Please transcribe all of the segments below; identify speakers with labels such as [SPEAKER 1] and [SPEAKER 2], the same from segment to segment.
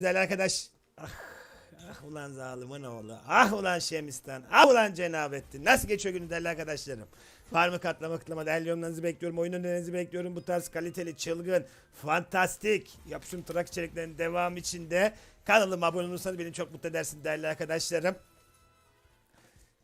[SPEAKER 1] Güzel arkadaş. Ah, ah ulan zalimin oğlu. Ah ulan Şemistan. Ah ulan Cenabettin. Nasıl geçiyor günü değerli arkadaşlarım? Var mı katlama kıtlama değerli yorumlarınızı bekliyorum. Oyun önerilerinizi bekliyorum. Bu tarz kaliteli, çılgın, fantastik, yapışım trak içeriklerinin devamı için de kanalıma abone olursanız beni çok mutlu edersiniz değerli arkadaşlarım.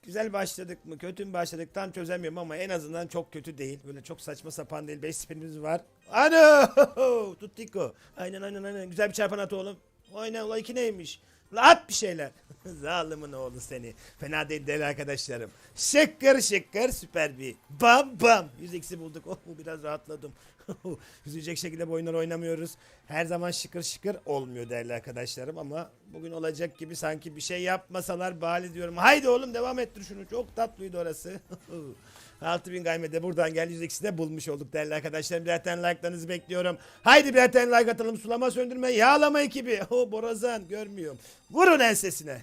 [SPEAKER 1] Güzel başladık mı, kötü mü başladık tam çözemiyorum ama en azından çok kötü değil. Böyle çok saçma sapan değil. 5 spinimiz var. Ano! Tuttiko. Aynen aynen aynen. Güzel bir çarpan at oğlum. Aynen ula iki neymiş? La at bir şeyler. Zalimin oğlu seni. Fena değil değerli arkadaşlarım. Şıkkır şıkkır süper bir. Bam bam. 100x'i bulduk. Oh biraz rahatladım. Üzülecek şekilde bu oynamıyoruz. Her zaman şıkır şıkır olmuyor değerli arkadaşlarım ama bugün olacak gibi sanki bir şey yapmasalar bari diyorum. Haydi oğlum devam ettir şunu. Çok tatlıydı orası. 6000 gaymede buradan gel 100x'i de bulmuş olduk değerli arkadaşlarım. Birer tane like'larınızı bekliyorum. Haydi birer tane like atalım. Sulama söndürme yağlama ekibi. O borazan görmüyorum. Vurun ensesine.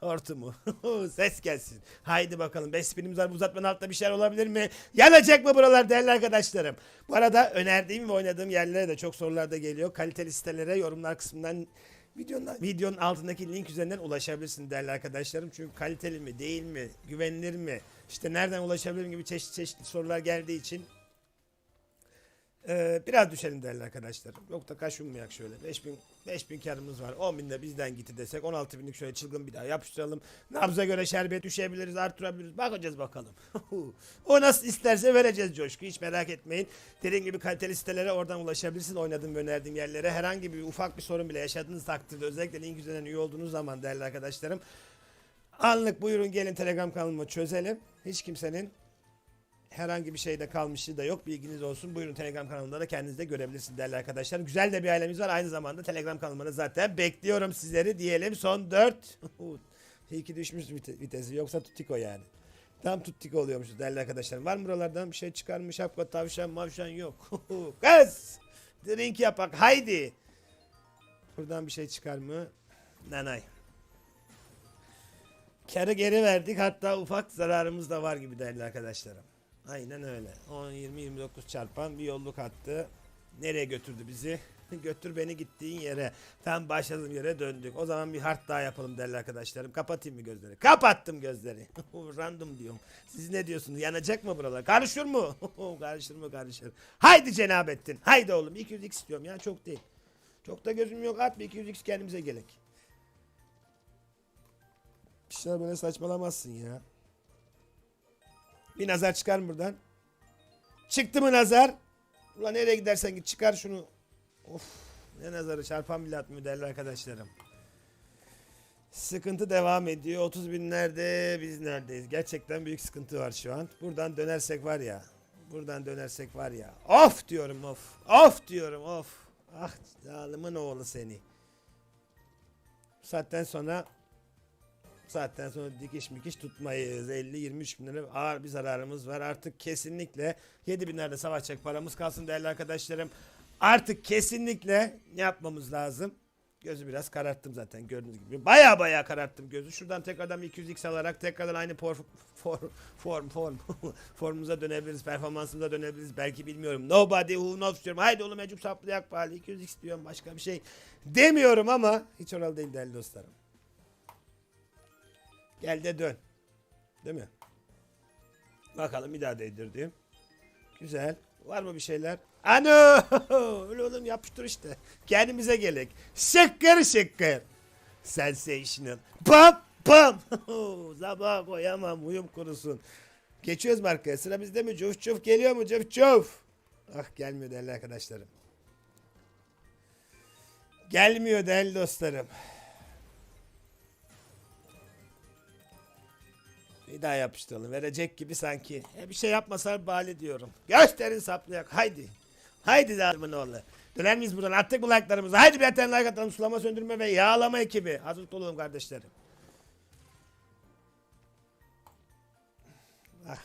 [SPEAKER 1] Hortumu. Ses gelsin. Haydi bakalım. 5 spinimiz var. Bu uzatmanın altında bir şeyler olabilir mi? Yanacak mı buralar değerli arkadaşlarım? Bu arada önerdiğim ve oynadığım yerlere de çok sorular da geliyor. Kaliteli sitelere yorumlar kısmından videonun, videonun altındaki link üzerinden ulaşabilirsin değerli arkadaşlarım. Çünkü kaliteli mi değil mi? Güvenilir mi? İşte nereden ulaşabilirim gibi çeşitli çeşitli sorular geldiği için ee, biraz düşelim değerli arkadaşlarım. Yok da kaç ummayak şöyle. 5000 5000 karımız var. 10 bin de bizden gitti desek 16 binlik şöyle çılgın bir daha yapıştıralım. Nabza göre şerbet düşebiliriz, artırabiliriz. Bakacağız bakalım. o nasıl isterse vereceğiz coşku. Hiç merak etmeyin. Dediğim gibi kaliteli sitelere oradan ulaşabilirsin. Oynadığım ve önerdiğim yerlere. Herhangi bir ufak bir sorun bile yaşadığınız takdirde özellikle link üzerinden üye olduğunuz zaman değerli arkadaşlarım. Anlık buyurun gelin Telegram kanalımı çözelim. Hiç kimsenin herhangi bir şeyde kalmışlığı da yok. Bilginiz olsun. Buyurun Telegram kanalında da kendiniz de görebilirsiniz değerli arkadaşlar. Güzel de bir ailemiz var. Aynı zamanda Telegram kanalımda zaten bekliyorum sizleri diyelim. Son 4. İyi ki düşmüş vite- vitesi. Yoksa tutiko yani. Tam tutiko oluyormuş değerli arkadaşlar. Var mı buralardan bir şey çıkar mı? Şapka, tavşan, mavşan yok. Kız! Drink yapak. Haydi. Buradan bir şey çıkar mı? Nanay. Karı geri verdik. Hatta ufak zararımız da var gibi değerli arkadaşlarım. Aynen öyle. 10, 20, 29 çarpan bir yolluk attı. Nereye götürdü bizi? Götür beni gittiğin yere. Tam başladığım yere döndük. O zaman bir hard daha yapalım değerli arkadaşlarım. Kapatayım mı gözleri? Kapattım gözleri. Random diyorum. Siz ne diyorsunuz? Yanacak mı buralar? Karışır mı? karışır mı karışır. Haydi Cenabettin. Haydi oğlum. 200x istiyorum ya çok değil. Çok da gözüm yok. At bir 200x kendimize gerek. Bir şeyler böyle saçmalamazsın ya. Bir nazar çıkar mı buradan? Çıktı mı nazar? Ulan nereye gidersen git çıkar şunu. Of ne nazarı çarpan bile atmıyor değerli arkadaşlarım. Sıkıntı devam ediyor. 30 binlerde biz neredeyiz? Gerçekten büyük sıkıntı var şu an. Buradan dönersek var ya. Buradan dönersek var ya. Of diyorum of. Of diyorum of. Ah zalimin oğlu seni. Bu saatten sonra saatten sonra dikiş mikiş tutmayız. 50-23 bin lira ağır bir zararımız var. Artık kesinlikle 7 binlerde savaşacak paramız kalsın değerli arkadaşlarım. Artık kesinlikle yapmamız lazım? Gözü biraz kararttım zaten gördüğünüz gibi. Baya baya kararttım gözü. Şuradan tekrardan bir 200x alarak tekrardan aynı por, for, form form formumuza dönebiliriz. Performansımıza dönebiliriz. Belki bilmiyorum. Nobody who knows diyorum. Haydi oğlum Ecuk saplayak bari. 200x diyorum başka bir şey demiyorum ama hiç oralı değil değerli dostlarım. Gel de dön. Değil mi? Bakalım bir daha değdirdim. Güzel. Var mı bir şeyler? Ano! Öyle oğlum yapıştır işte. Kendimize gelek. Şıkkır şıkkır. Sensational. Pam pam. Sabah koyamam uyum kurusun. Geçiyoruz markaya. Sıra bizde mi? Cuf cuf geliyor mu? Cuf cuf. Ah gelmiyor değerli arkadaşlarım. Gelmiyor değerli dostlarım. Bir daha yapıştıralım. Verecek gibi sanki. E bir şey yapmasalar bali diyorum. Gösterin saplayak. Haydi. Haydi zalimin oğlu. Döner miyiz buradan? Attık mı like'larımızı? Haydi bir tane like atalım. Sulama söndürme ve yağlama ekibi. Hazır olalım kardeşlerim. Ah.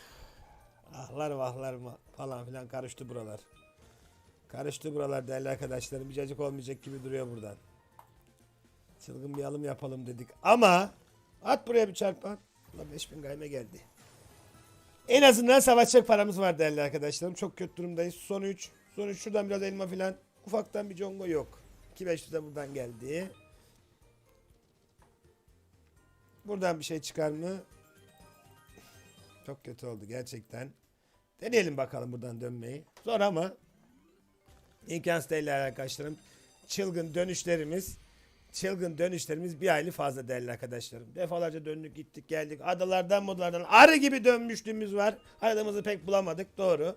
[SPEAKER 1] Ahlar vahlar mı falan filan karıştı buralar. Karıştı buralar değerli arkadaşlarım. Bir cacık olmayacak gibi duruyor buradan. Çılgın bir alım yapalım dedik. Ama at buraya bir çarpan. 5000 gayme geldi. En azından savaşacak paramız var değerli arkadaşlarım. Çok kötü durumdayız. Son 3. Son 3 şuradan biraz elma filan. Ufaktan bir congo yok. 2500 de buradan geldi. Buradan bir şey çıkar mı? Çok kötü oldu gerçekten. Deneyelim bakalım buradan dönmeyi. Zor ama imkansız değil arkadaşlarım. Çılgın dönüşlerimiz çılgın dönüşlerimiz bir aylı fazla değerli arkadaşlarım. Defalarca döndük gittik geldik. Adalardan modalardan arı gibi dönmüşlüğümüz var. Aradığımızı pek bulamadık doğru.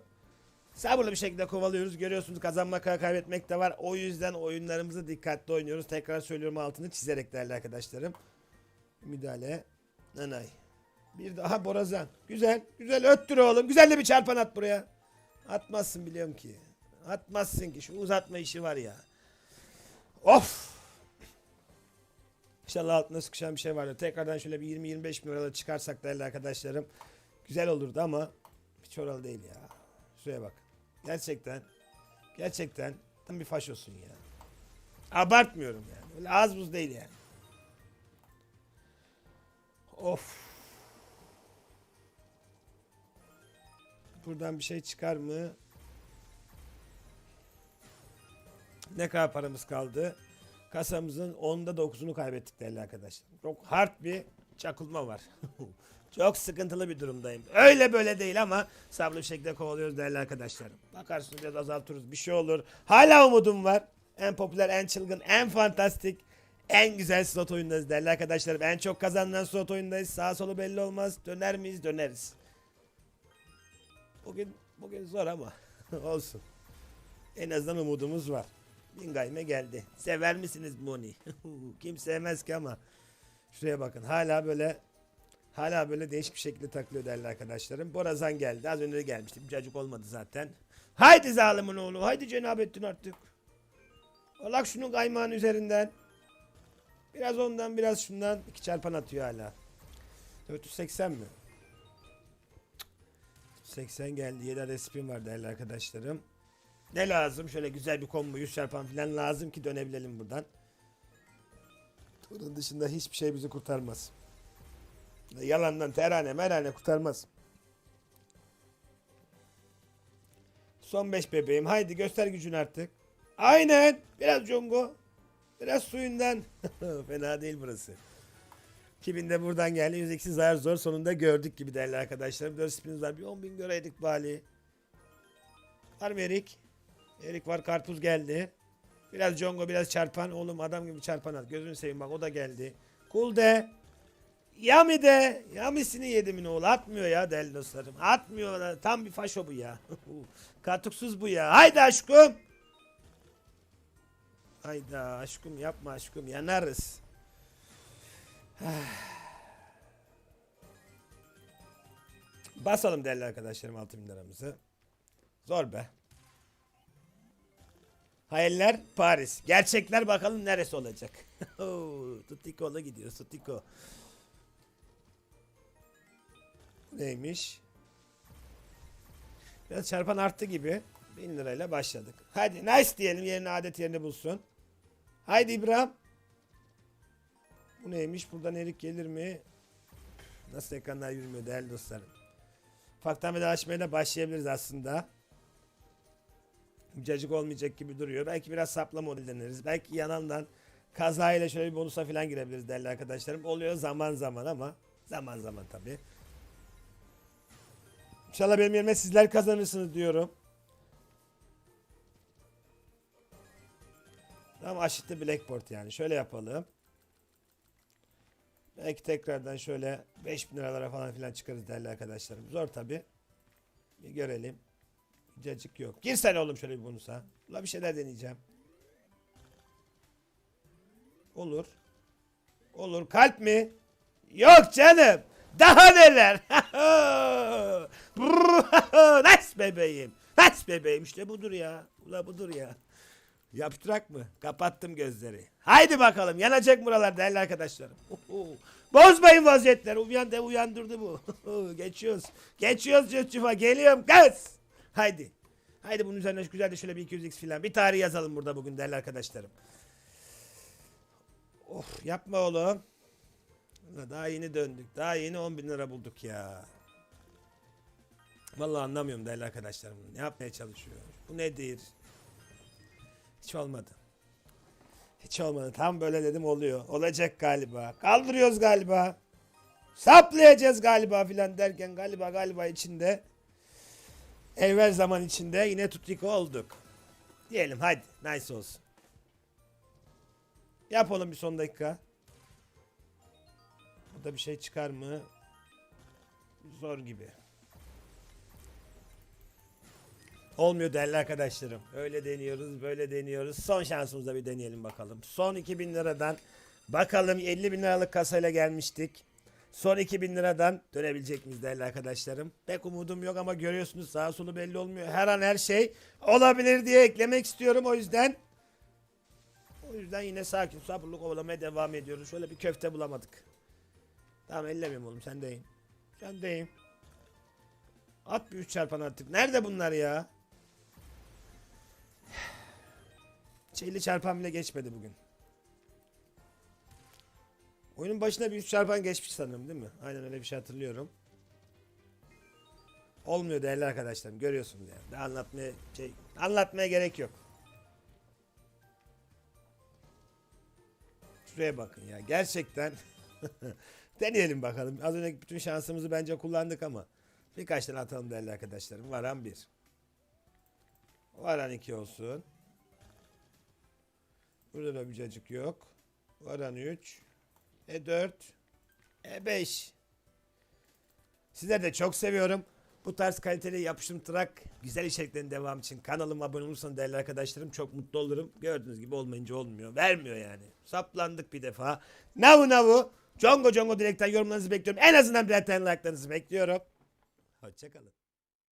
[SPEAKER 1] Sabırlı bir şekilde kovalıyoruz. Görüyorsunuz kazanmak kaybetmek de var. O yüzden oyunlarımızı dikkatli oynuyoruz. Tekrar söylüyorum altını çizerek değerli arkadaşlarım. Müdahale. Nanay. Bir daha Borazan. Güzel. Güzel öttür oğlum. Güzel de bir çarpan at buraya. Atmazsın biliyorum ki. Atmazsın ki. Şu uzatma işi var ya. Of. İnşallah altına sıkışan bir şey vardır. Tekrardan şöyle bir 20-25 bin liralık çıkarsak değerli arkadaşlarım. Güzel olurdu ama hiç oralı değil ya. Şuraya bak. Gerçekten. Gerçekten tam bir faş olsun ya. Abartmıyorum yani. Öyle az buz değil yani. Of. Buradan bir şey çıkar mı? Ne kadar paramız kaldı? Kasamızın onda 9'unu kaybettik değerli arkadaşlar. Çok hard bir çakılma var. Çok sıkıntılı bir durumdayım. Öyle böyle değil ama sabırlı bir şekilde kovalıyoruz değerli arkadaşlarım. Bakarsınız biraz azaltırız bir şey olur. Hala umudum var. En popüler, en çılgın, en fantastik, en güzel slot oyundayız değerli arkadaşlarım. En çok kazanılan slot oyundayız. Sağ solu belli olmaz. Döner miyiz? Döneriz. Bugün bugün zor ama olsun. En azından umudumuz var. Bingayme geldi. Sever misiniz Moni? Kim sevmez ki ama. Şuraya bakın. Hala böyle hala böyle değişik bir şekilde takılıyor değerli arkadaşlarım. Borazan geldi. Az önce de gelmişti. Bir cacık olmadı zaten. Haydi zalimin oğlu. Haydi Cenabettin artık. Alak şunun kaymağın üzerinden. Biraz ondan biraz şundan. iki çarpan atıyor hala. 480 mi? 80 geldi. 7 adet spin var değerli arkadaşlarım. Ne lazım? Şöyle güzel bir combo 100 çarpan falan lazım ki dönebilelim buradan. Bunun dışında hiçbir şey bizi kurtarmaz. Yalandan terane merane kurtarmaz. Son 5 bebeğim. Haydi göster gücünü artık. Aynen. Biraz Congo. Biraz suyundan. Fena değil burası. 2000 de buradan geldi. 100 zar zor sonunda gördük gibi değerli arkadaşlarım. 4 spinimiz var. Bir 10 bin göreydik bari. Var mı? Erik var. Karpuz geldi. Biraz Congo biraz çarpan. Oğlum adam gibi çarpan at. Gözünü seveyim bak o da geldi. Kul de. Yami de. Yamisini yedim oğlu. Atmıyor ya değerli dostlarım. Atmıyor. Tam bir faşo bu ya. Katuksuz bu ya. Haydi aşkım. Hayda aşkım yapma aşkım yanarız. Basalım değerli arkadaşlarım 6000 liramızı. Zor be. Hayaller Paris. Gerçekler bakalım neresi olacak. Tutiko'la gidiyor Tutiko. Neymiş? Biraz çarpan arttı gibi. 1000 lirayla başladık. Hadi nice diyelim yerine adet yerini bulsun. Haydi İbrahim. Bu neymiş? Buradan erik gelir mi? Nasıl ekranlar yürümüyor değerli dostlarım. Ufaktan da başlayabiliriz aslında. Cacık olmayacak gibi duruyor. Belki biraz sapla model deneriz. Belki yanından kazayla şöyle bir bonusa falan girebiliriz değerli arkadaşlarım. Oluyor zaman zaman ama zaman zaman tabi. İnşallah benim yerime sizler kazanırsınız diyorum. Tamam aşıttı Blackboard yani. Şöyle yapalım. Belki tekrardan şöyle 5000 liralara falan filan çıkarız değerli arkadaşlarım. Zor tabi. Bir görelim. Cacık yok. Gir sen oğlum şöyle bir bonusa. Ula bir şeyler deneyeceğim. Olur. Olur. Kalp mi? Yok canım. Daha neler? Nice bebeğim. Nice bebeğim. İşte budur ya. Ula budur ya. Yaptırak mı? Kapattım gözleri. Haydi bakalım. Yanacak buralar değerli arkadaşlarım. Bozmayın vaziyetleri. Uyan de uyandırdı bu. Geçiyoruz. Geçiyoruz Cücüfa. Geliyorum. Kız. Haydi. Haydi bunun üzerine güzel de şöyle bir 200x filan. Bir tarih yazalım burada bugün değerli arkadaşlarım. Of yapma oğlum. Daha yeni döndük. Daha yeni 10 bin lira bulduk ya. Vallahi anlamıyorum değerli arkadaşlarım. Ne yapmaya çalışıyor? Bu nedir? Hiç olmadı. Hiç olmadı. Tam böyle dedim oluyor. Olacak galiba. Kaldırıyoruz galiba. Saplayacağız galiba filan derken galiba galiba içinde evvel zaman içinde yine tutriko olduk. Diyelim hadi nice olsun. Yap oğlum bir son dakika. Burada bir şey çıkar mı? Zor gibi. Olmuyor değerli arkadaşlarım. Öyle deniyoruz, böyle deniyoruz. Son şansımızda bir deneyelim bakalım. Son 2000 liradan bakalım 50 bin liralık kasayla gelmiştik. Son 2000 liradan dönebilecek miyiz değerli arkadaşlarım? Pek umudum yok ama görüyorsunuz sağa solu belli olmuyor. Her an her şey olabilir diye eklemek istiyorum o yüzden. O yüzden yine sakin sabırlı kovalamaya devam ediyoruz. Şöyle bir köfte bulamadık. Tamam ellemiyorum oğlum sen deyim. Sen deyim. At bir 3 çarpan artık. Nerede bunlar ya? Şeyli çarpan bile geçmedi bugün. Oyunun başına bir 3 çarpan geçmiş sanırım değil mi? Aynen öyle bir şey hatırlıyorum. Olmuyor değerli arkadaşlarım. Görüyorsunuz yani. Daha anlatmaya, şey, anlatmaya gerek yok. Şuraya bakın ya. Gerçekten deneyelim bakalım. Az önceki bütün şansımızı bence kullandık ama birkaç tane atalım değerli arkadaşlarım. Varan 1. Varan 2 olsun. Burada da bir cacık yok. Varan 3. E 4. E 5. Sizleri de çok seviyorum. Bu tarz kaliteli yapıştırmak güzel içeriklerin devam için kanalıma abone olursanız değerli arkadaşlarım çok mutlu olurum. Gördüğünüz gibi olmayınca olmuyor. Vermiyor yani. Saplandık bir defa. Navu navu. Congo Congo direkten yorumlarınızı bekliyorum. En azından birer tane like'larınızı bekliyorum. Hoşçakalın.